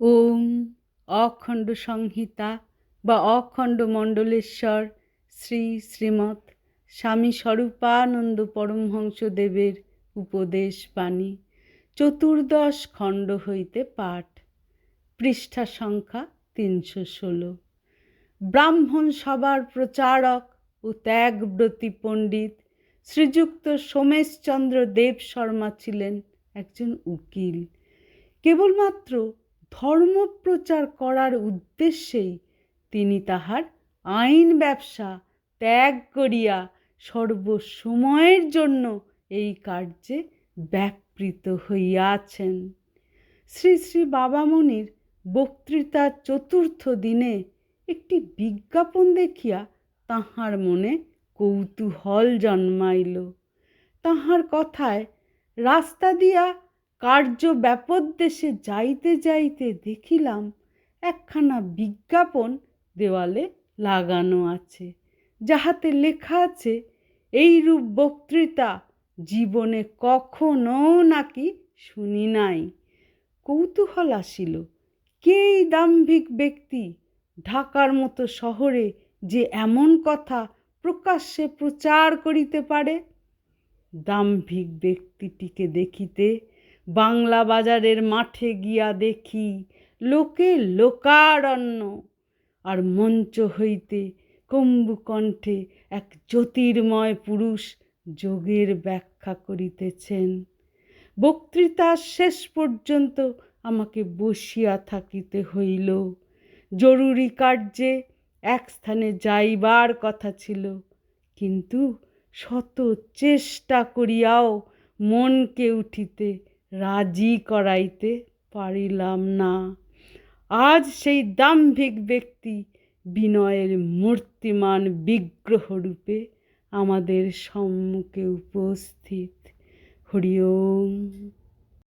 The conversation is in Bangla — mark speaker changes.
Speaker 1: ওম অখণ্ড সংহিতা বা অখণ্ড মণ্ডলেশ্বর শ্রী শ্রীমৎ স্বামী স্বরূপানন্দ পরমহংসদেবের উপদেশ বাণী, চতুর্দশ খণ্ড হইতে পাঠ, পৃষ্ঠা সংখ্যা তিনশো ষোলো। ব্রাহ্মণ সবার প্রচারক ও ত্যাগব্রতী পণ্ডিত শ্রীযুক্ত সোমেশচন্দ্র দেব শর্মা ছিলেন একজন উকিল। কেবলমাত্র ধর্মপ্রচার করার উদ্দেশ্যেই তিনি তাহার আইন ব্যবসা ত্যাগ করিয়া সর্বসময়ের জন্য এই কার্যে ব্যাপৃত হইয়াছেন। শ্রী শ্রী বাবামণির বক্তৃতার চতুর্থ দিনে একটি বিজ্ঞাপন দেখিয়া তাহার মনে কৌতূহল জন্মাইল। তাহার কথায় রাস্তা দিয়া কার্য ব্যাপোদ্দেশে যাইতে যাইতে দেখিলাম একখানা বিজ্ঞাপন দেওয়ালে লাগানো আছে, যাহাতে লেখা আছে, এইরূপ বক্তৃতা জীবনে কখনো নাকি শুনি নাই। কৌতূহল আসিল কে এই দাম্ভিক ব্যক্তি ঢাকার মতো শহরে যে এমন কথা প্রকাশ্যে প্রচার করিতে পারে? দাম্ভিক ব্যক্তিটিকে দেখিতে বাংলা বাজারের মাঠে গিয়া দেখি লোকে লোকারণ্য। আর মঞ্চ হইতে কম্বুকণ্ঠে এক জ্যোতির্ময় পুরুষ যোগের ব্যাখ্যা করিতেছেন। বক্তৃতার শেষ পর্যন্ত আমাকে বসিয়া থাকিতে হইল। জরুরি কার্যে এক স্থানে যাইবার কথা ছিল, কিন্তু শত চেষ্টা করিয়াও মনকে উঠিতে রাজি করাইতে পারিলাম না। আজ সেই দাম্ভিক ব্যক্তি বিনয়ের মূর্তিমান বিগ্রহ রূপে আমাদের সম্মুখে উপস্থিত। হরি ওম।